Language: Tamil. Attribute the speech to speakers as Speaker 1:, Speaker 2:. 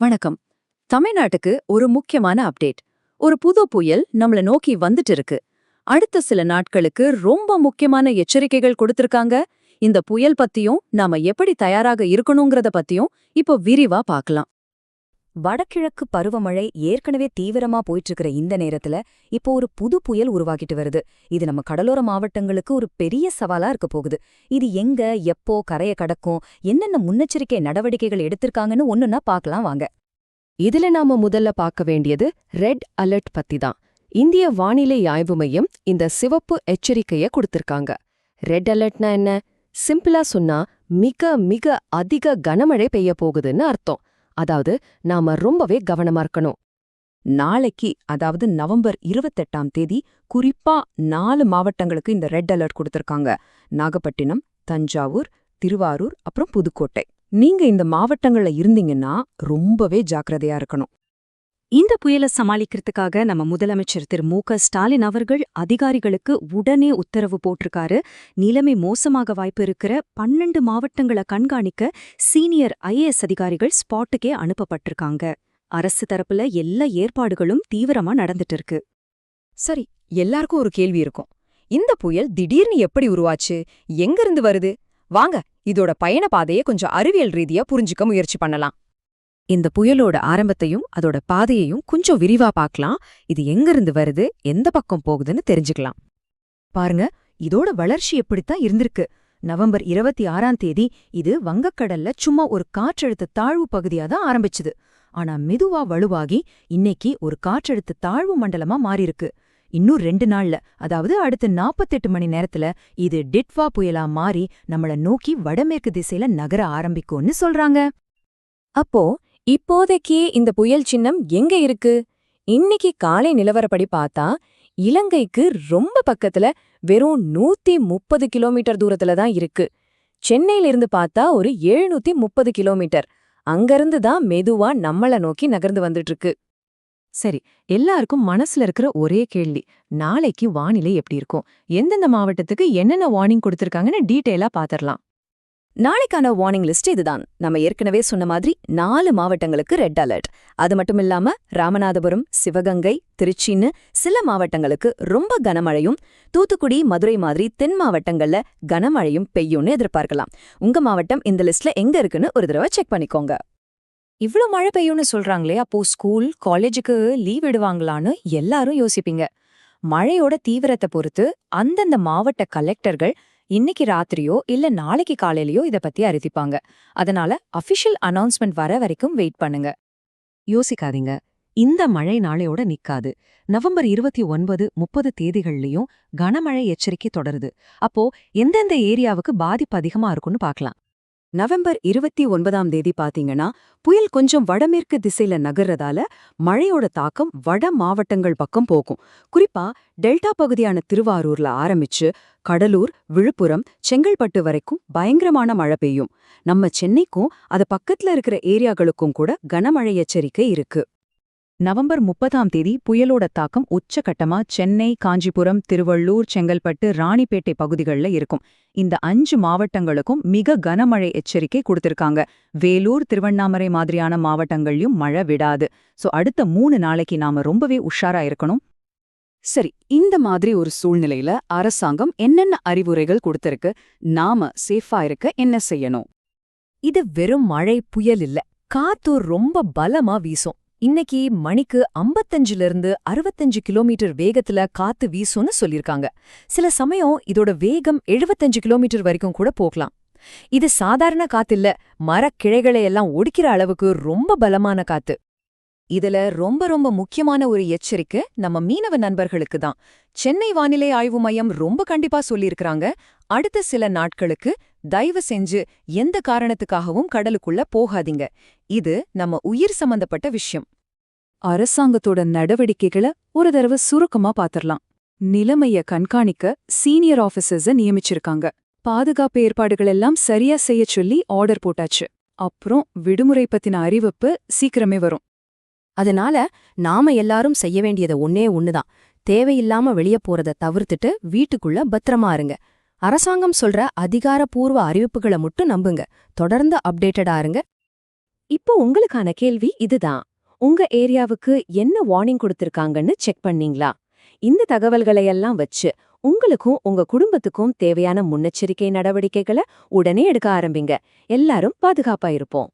Speaker 1: வணக்கம். தமிழ்நாட்டுக்கு ஒரு முக்கியமான அப்டேட். ஒரு புது புயல் நம்மள நோக்கி வந்துட்டு இருக்கு அடுத்த சில நாட்களுக்கு ரொம்ப முக்கியமான எச்சரிக்கைகள் கொடுத்திருக்காங்க. இந்த புயல் பத்தியும் நாம எப்படி தயாராக இருக்கணுங்கிறத பத்தியும் இப்போ விரிவா பார்க்கலாம்.
Speaker 2: வடகிழக்கு பருவமழை ஏற்கனவே தீவிரமா போயிட்டு இருக்கிற இந்த நேரத்துல இப்போ ஒரு புது புயல் உருவாகிட்டு வருது. இது நம்ம கடலோர மாவட்டங்களுக்கு ஒரு பெரிய சவாலா இருக்க போகுது. இது எங்க எப்போ கரைய கடக்கும் என்னென்ன முன்னெச்சரிக்கை நடவடிக்கைகள் எடுத்திருக்காங்கன்னு ஒன்னுனா பார்க்கலாம் வாங்க.
Speaker 3: இதுல நாம முதல்ல பார்க்க வேண்டியது ரெட் அலர்ட் பத்தி தான். இந்திய வானிலை ஆய்வு மையம் இந்த சிவப்பு எச்சரிக்கைய கொடுத்திருக்காங்க. ரெட் அலர்ட்னா என்ன? சிம்பிளா சொன்னா மிக மிக அதிக கனமழை பெய்ய போகுதுன்னு அர்த்தம். அதாவது நாம ரொம்பவே கவனமா இருக்கணும்.
Speaker 1: நாளைக்கு அதாவது நவம்பர் இருபத்தெட்டாம் தேதி குறிப்பா நாலு மாவட்டங்களுக்கு இந்த ரெட் அலர்ட் கொடுத்திருக்காங்க. நாகப்பட்டினம் தஞ்சாவூர் திருவாரூர் அப்புறம் புதுக்கோட்டை. நீங்க இந்த மாவட்டங்கள்ல இருந்தீங்கன்னா ரொம்பவே ஜாக்கிரதையா இருக்கணும்.
Speaker 4: இந்த புயலை சமாளிக்கிறதுக்காக நம்ம முதலமைச்சர் திரு மு க ஸ்டாலின் அவர்கள் அதிகாரிகளுக்கு உடனே உத்தரவு போட்டிருக்காரு. நிலைமை மோசமாக வாய்ப்பு இருக்கிற பன்னெண்டு மாவட்டங்களை கண்காணிக்க சீனியர் ஐஏஎஸ் அதிகாரிகள் ஸ்பாட்டுக்கே அனுப்பப்பட்டிருக்காங்க. அரசு தரப்புல எல்லா ஏற்பாடுகளும் தீவிரமா நடந்துட்டு இருக்கு.
Speaker 2: சரி எல்லாருக்கும் ஒரு கேள்வி இருக்கும். இந்த புயல் திடீர்னு எப்படி உருவாச்சு? எங்கிருந்து வருது? வாங்க இதோட பயண பாதையை கொஞ்சம் அறிவியல் ரீதியா புரிஞ்சுக்க முயற்சி பண்ணலாம்.
Speaker 1: இந்த புயலோட ஆரம்பத்தையும் அதோட பாதையையும் கொஞ்சம் விரிவா பார்க்கலாம். இது எங்கிருந்து வருது? எந்த பக்கம் போகுதுன்னு தெரிஞ்சுக்கலாம்.
Speaker 2: பாருங்க இதோட வளர்ச்சி எப்படித்தான் இருந்திருக்கு. நவம்பர் இருபத்தி ஆறாம் தேதி இது வங்கக்கடல்ல சும்மா ஒரு காற்றழுத்த தாழ்வு பகுதியா தான் ஆரம்பிச்சுது. ஆனா மெதுவா வலுவாகி இன்னைக்கு ஒரு காற்றழுத்த தாழ்வு மண்டலமா மாறியிருக்கு. இன்னும் ரெண்டு நாள்ல அதாவது அடுத்த நாற்பத்தெட்டு மணி நேரத்துல இது டிட்வா புயலா மாறி நம்மள நோக்கி வடமேற்கு திசையில நகர ஆரம்பிக்கும்னு சொல்றாங்க.
Speaker 1: அப்போ இப்போதைக்கு இந்த புயல் சின்னம் எங்க இருக்கு? இன்னைக்கு காலை நிலவரப்படி பார்த்தா இலங்கைக்கு ரொம்ப பக்கத்துல வெறும் நூத்தி முப்பது கிலோமீட்டர் தூரத்துல தான் இருக்கு. சென்னையில இருந்து பார்த்தா ஒரு எழுநூத்தி முப்பது கிலோமீட்டர். அங்கிருந்து தான் மெதுவா நம்மள நோக்கி நகர்ந்து வந்துட்டு இருக்கு சரி எல்லாருக்கும் மனசுல இருக்கிற ஒரே கேள்வி நாளைக்கு வானிலை எப்படி இருக்கும்? எந்தெந்த மாவட்டத்துக்கு என்னென்ன வார்னிங் கொடுத்திருக்காங்கன்னு டீட்டெயிலா பாத்திரலாம்.
Speaker 2: நாளைக்கான வார்னிங் லிஸ்ட் இதுதான். நம்ம ஏற்கனவே சொன்ன மாதிரி நாலு மாவட்டங்களுக்கு ரெட் அலர்ட் அது மட்டும் இல்லாம ராமநாதபுரம் சிவகங்கை திருச்சின்னு சில மாவட்டங்களுக்கு ரொம்ப கனமழையும் தூத்துக்குடி மதுரை மாதிரி தென் மாவட்டங்கள்ல கனமழையும் பெய்யும்னு எதிர்பார்க்கலாம். உங்க மாவட்டம் இந்த லிஸ்ட்ல எங்க இருக்குன்னு ஒரு தடவை செக் பண்ணிக்கோங்க.
Speaker 1: இவ்ளோ மழை பெய்யும்னு சொல்றாங்களே அப்போ ஸ்கூல் காலேஜுக்கு லீவ் விடுவாங்களான்னு எல்லாரும் யோசிப்பீங்க. மழையோட தீவிரத்தை பொறுத்து அந்தந்த மாவட்ட கலெக்டர்கள் இன்னைக்கு ராத்திரியோ இல்ல நாளைக்கு காலையிலயோ இத பத்தி அறிவிப்பாங்க. அதனால அபிஷியல் அனௌன்ஸ்மெண்ட் வர வரைக்கும் வெயிட் பண்ணுங்க. யோசிக்காதீங்க. இந்த மழை நாளையோட நிக்காது. நவம்பர் இருபத்தி ஒன்பது முப்பது தேதிகள்லயும் கனமழை எச்சரிக்கை தொடருது. அப்போ எந்தெந்த ஏரியாவுக்கு பாதிப்பு அதிகமா இருக்கும்னு பார்க்கலாம். நவம்பர் இருபத்தி ஒன்பதாம் தேதி பாத்தீங்கன்னா புயல் கொஞ்சம் வடமேற்கு திசையில நகர்றதால மழையோட தாக்கம் வட மாவட்டங்கள் பக்கம் போகும். குறிப்பா டெல்டா பகுதியான திருவாரூர்ல ஆரம்பிச்சு கடலூர் விழுப்புரம் செங்கல்பட்டு வரைக்கும் பயங்கரமான மழை பெய்யும். நம்ம சென்னைக்கும் அது பக்கத்துல இருக்கிற ஏரியாக்களுக்கும் கூட கனமழை எச்சரிக்கை இருக்கு. நவம்பர் முப்பதாம் தேதி புயலோட தாக்கம் உச்சகட்டமா சென்னை காஞ்சிபுரம் திருவள்ளூர் செங்கல்பட்டு ராணிப்பேட்டை பகுதிகளில் இருக்கும். இந்த அஞ்சு மாவட்டங்களுக்கும் மிக கனமழை எச்சரிக்கை கொடுத்திருக்காங்க. வேலூர் திருவண்ணாமலை மாதிரியான மாவட்டங்கள்லயும் மழை விடாது. சோ அடுத்த மூணு நாளைக்கு நாம ரொம்பவே உஷாரா இருக்கணும். சரி இந்த மாதிரி ஒரு சூழ்நிலையில அரசாங்கம் என்னென்ன அறிவுரைகள் கொடுத்திருக்கு? நாம சேஃபா இருக்க என்ன செய்யணும்?
Speaker 2: இது வெறும் மழை புயல் இல்ல. காத்தூர் ரொம்ப பலமா வீசும். இன்னைக்கு மணிக்கு ஐம்பத்தஞ்சுல இருந்து அறுபத்தஞ்சு கிலோமீட்டர் வேகத்துல காத்து வீசும்னு சொல்லிருக்காங்க சில சமயம் இதோட வேகம் எழுபத்தஞ்சு கிலோமீட்டர் வரைக்கும் கூட போகலாம். இது சாதாரண காத்தில்ல மரக்கிளைகளை எல்லாம் ஒடிக்கிற அளவுக்கு ரொம்ப பலமான காத்து. இதுல ரொம்ப ரொம்ப முக்கியமான ஒரு எச்சரிக்கை நம்ம மீனவ நண்பர்களுக்கு தான். சென்னை வானிலை ஆய்வு மையம் ரொம்ப கண்டிப்பா சொல்லியிருக்கிறாங்க. அடுத்த சில நாட்களுக்கு தயவு செஞ்சு எந்த காரணத்துக்காகவும் கடலுக்குள்ள போகாதீங்க. இது நம்ம உயிர் சம்பந்தப்பட்ட விஷயம். அரசாங்கத்தோட நடவடிக்கைகளை ஒரு தடவை சுருக்கமா பாத்திரலாம். நிலைமைய கண்காணிக்க சீனியர் ஆபீசர்ஸ நியமிச்சிருக்காங்க. பாதுகாப்பு ஏற்பாடுகள் எல்லாம் சரியா செய்ய சொல்லி ஆர்டர் போட்டாச்சு. அப்புறம் விடுமுறை பத்தின அறிவிப்பு சீக்கிரமே வரும். அதனால நாம எல்லாரும் செய்ய வேண்டியது ஒன்னே ஒண்ணுதான். தேவையில்லாம வெளிய போறத தவிர்த்துட்டு வீட்டுக்குள்ள பத்திரமா இருங்க. அரசாங்கம் சொல்ற அதிகாரப்பூர்வ அறிவிப்புகளை மட்டும் நம்புங்க. தொடர்ந்து அப்டேட்டடா இருங்க.
Speaker 1: இப்போ உங்களுக்கான கேள்வி இதுதான். உங்க ஏரியாவுக்கு என்ன வார்னிங் கொடுத்திருக்காங்கன்னு செக் பண்ணீங்களா? இந்த தகவல்களையெல்லாம் வச்சு உங்களுக்கும் உங்க குடும்பத்துக்கும் தேவையான முன்னெச்சரிக்கை நடவடிக்கைகளை உடனே எடுக்க ஆரம்பிங்க. எல்லாரும் பாதுகாப்பா இருப்போம்.